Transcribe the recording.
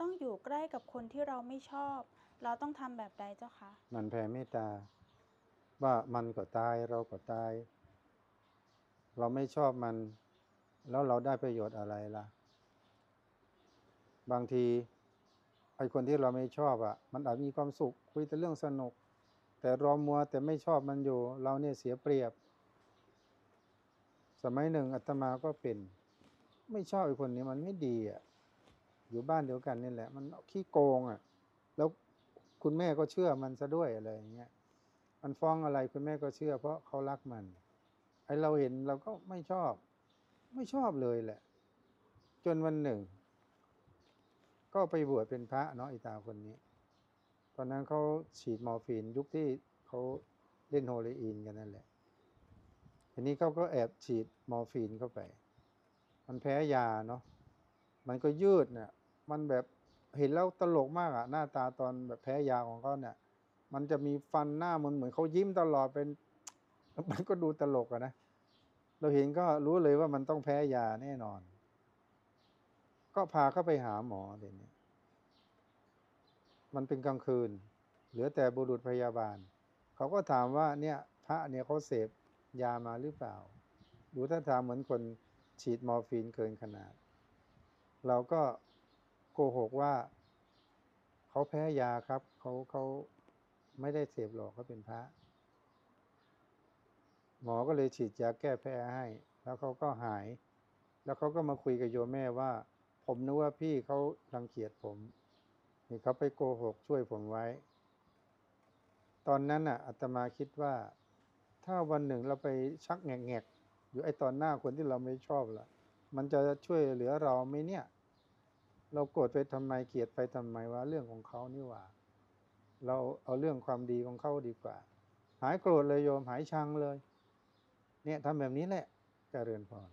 ต้องอยู่ใกล้กับคนที่เราไม่ชอบ เราต้องทำแบบใดเจ้าคะมันแผ่เมตตา ว่ามันก็ตายเราก็ตาย เราไม่ชอบมัน แล้วเราได้ประโยชน์อะไรล่ะ บางทีไอคนที่เราไม่ชอบอะ มันอาจมีความสุขคุยแต่เรื่องสนุก แต่รอมัวแต่ไม่ชอบมันอยู่ เราเนี่ยเสียเปรียบ สมัยหนึ่งอาตมาก็เป็น ไม่ชอบไอคนนี้มันไม่ดีอะ อยู่บ้านเดียวกันนี่แหละ มันขี้โกงอะ แล้วคุณแม่ก็เชื่อมันซะด้วยอะไรอย่างเงี้ยมันฟ้องอะไรคุณแม่ก็เชื่อ เพราะเขารักมันไอเราเห็นเราก็ไม่ชอบ ไม่ชอบเลยแหละ จนวันหนึ่ง ก็ไปบวชเป็นพระเนาะไอตาคนนี้ ตอนนั้นเขาฉีดมอร์ฟีนยุคที่เขาเล่นโฮเรอีนกันนั่นแหละทีนี้เขาก็แอบฉีดมอร์ฟีนเข้าไป มันแพ้ยาเนาะมันก็ยืดเนี่ย มันแบบเห็นแล้วตลกมากอะหน้าตาตอนแบบแพ้ยาของเขาเนี่ย มันจะมีฟันหน้ามันเหมือนเขายิ้มตลอดเป็น มันก็ดูตลกอะนะเราเห็นก็รู้เลยว่ามันต้องแพ้ยาแน่นอน ก็พาเขาไปหาหมอเดี๋ยวนี้มันเป็นกลางคืน เหลือแต่บุรุษพยาบาล เขาก็ถามว่าเนี่ย พระเนี่ยเขาเสพยามาหรือเปล่า ดูท่าทางเหมือนคนฉีดมอร์ฟีนเกินขนาด เราก็ โกหกว่าเขาแพ้ยาครับเขาเขาไม่ได้เสพหรอกเขาเป็นพระ หมอก็เลยฉีดยาแก้แพ้ให้ แล้วเขาก็หาย แล้วเขาก็มาคุยกับโยมแม่ว่า ผมนึกว่าพี่เขารังเกียจผมนี่เขาไปโกหกช่วยผมไว้ ตอนนั้นน่ะอาตมาคิดว่า ถ้าวันหนึ่งเราไปชักแงกๆอยู่ไอ้ตอนหน้าคนที่เราไม่ชอบล่ะ มันจะช่วยเหลือเราไหมเนี่ย เราโกรธไปทำไมเกลียดไปทำไมว่าเรื่องของเขานี่หว่า เราเอาเรื่องความดีของเขาดีกว่า หายโกรธเลยโยมหายชังเลย เนี่ยทำแบบนี้แหละเจริญพร